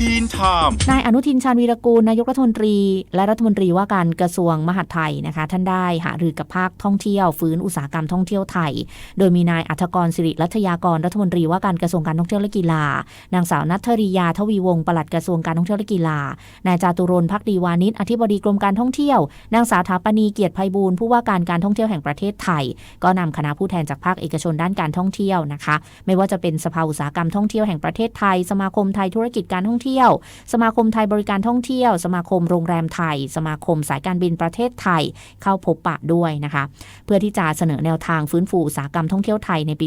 ทีนไทม์นายอนุทินชาญวีรกูลนายกรัฐมนตรี และรัฐมนตรีว่าการกระทรวงมหาดไทยนะคะ ท่านได้หารือกับภาคท่องเที่ยวฟื้นอุตสาหกรรมท่องเที่ยวไทย โดยมีนายอัธกรสิริรัตยากรรัฐมนตรีว่าการกระทรวงการท่องเที่ยวและกีฬานางสาวนัทธริยาทวีวงศ์ปลัดกระทรวงการท่องเที่ยวและกีฬานายจาตุรนพักดีวานิชอธิบดีกรมการท่องเที่ยวนางสาวถาปณีเกียรติไพบูลผู้ว่าการการท่องเที่ยวแห่งประเทศไทย ก็นำคณะผู้แทนจากภาคเอกชนด้านการท่องเที่ยวนะคะ ไม่ว่าจะเป็นสภาอุตสาหกรรมท่องเที่ยวแห่งประเทศไทย สมาคมไทยธุรกิจการท่องเที่ยวสมาคมไทยบริการท่องเที่ยว สมาคมโรงแรมไทย สมาคมสายการบินประเทศไทยเข้าพบปะด้วยนะคะ เพื่อที่จะเสนอแนวทางฟื้นฟูอุตสาหกรรมท่องเที่ยวไทยในปี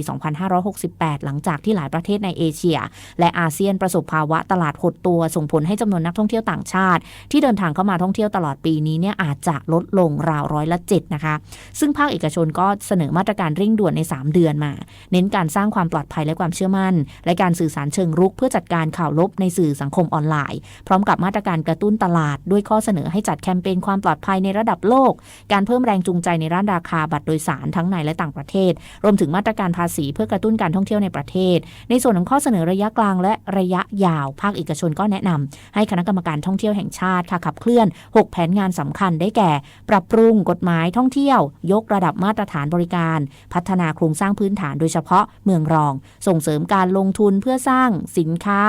2568 หลังจากที่หลายประเทศในเอเชีย และอาเซียนประสบภาวะตลาดหดตัวส่งผลให้จำนวนนักท่องเที่ยวต่างชาติ ที่เดินทางเข้ามาท่องเที่ยวตลอดปีนี้เนี่ยอาจจะลดลงราวร้อยละ7นะคะ ซึ่งภาคเอกชนก็เสนอมาตรการเร่งด่วนใน 3 เดือนมา เน้นการสร้างความปลอดภัยและความเชื่อมั่น และการสื่อสารเชิงรุกเพื่อจัดการข่าวลบในสื่อสังคมคมออนไลน์ พร้อมกับมาตรการกระตุ้นตลาด ด้วยข้อเสนอให้จัดแคมเปญความปลอดภัยในระดับโลก การเพิ่มแรงจูงใจในร้านราคาบัตรโดยสารทั้งในและต่างประเทศ รวมถึงมาตรการภาษีเพื่อกระตุ้นการท่องเที่ยวในประเทศ ในส่วนของข้อเสนอระยะกลางและระยะยาว ภาคเอกชนก็แนะนำให้คณะกรรมการท่องเที่ยวแห่งชาติค่ะขับเคลื่อน 6 แผนงานสำคัญได้แก่ ปรับปรุงกฎหมายท่องเที่ยว ยกระดับมาตรฐานบริการ พัฒนาโครงสร้างพื้นฐานโดยเฉพาะเมืองรอง ส่งเสริมการลงทุนเพื่อสร้างสินค้า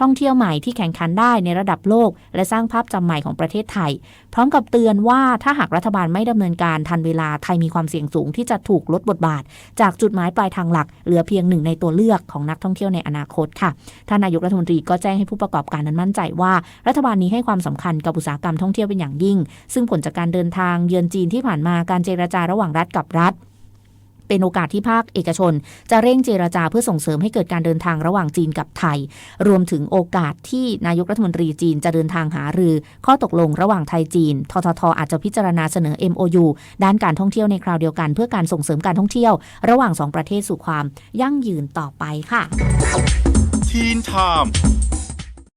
ท่องเที่ยวใหม่ที่แข่งขันได้ในระดับโลก และสร้างภาพจำใหม่ของประเทศไทย พร้อมกับเตือนว่าถ้าหากรัฐบาลไม่ดำเนินการทันเวลาไทยมีความเสี่ยงสูงที่จะถูกลดบทบาท จากจุดหมายปลายทางหลัก เหลือเพียงหนึ่งในตัวเลือกของนักท่องเที่ยวในอนาคตค่ะท่านนายกรัฐมนตรีก็แจ้งให้ผู้ประกอบการนั้นมั่นใจว่า รัฐบาลนี้ให้ความสำคัญกับอุตสาหกรรมท่องเที่ยวเป็นอย่างยิ่ง ซึ่งผลจากการเดินทางเยือนจีนที่ผ่านมาการเจรจาระหว่างรัฐกับรัฐ เป็นโอกาสที่ภาคเอกชน จะเร่งเจรจาเพื่อส่งเสริมให้เกิดการเดินทางระหว่างจีนกับไทย รวมถึงโอกาสที่นายกรัฐมนตรีจีนจะเดินทางหารือ ข้อตกลงระหว่างไทยจีน ทททอาจจะพิจารณาเสนอ MOU ด้านการท่องเที่ยวในคราวเดียวกัน เพื่อการส่งเสริมการท่องเที่ยว ระหว่างสองประเทศสู่ความยั่งยืนต่อไปค่ะทีนไทม์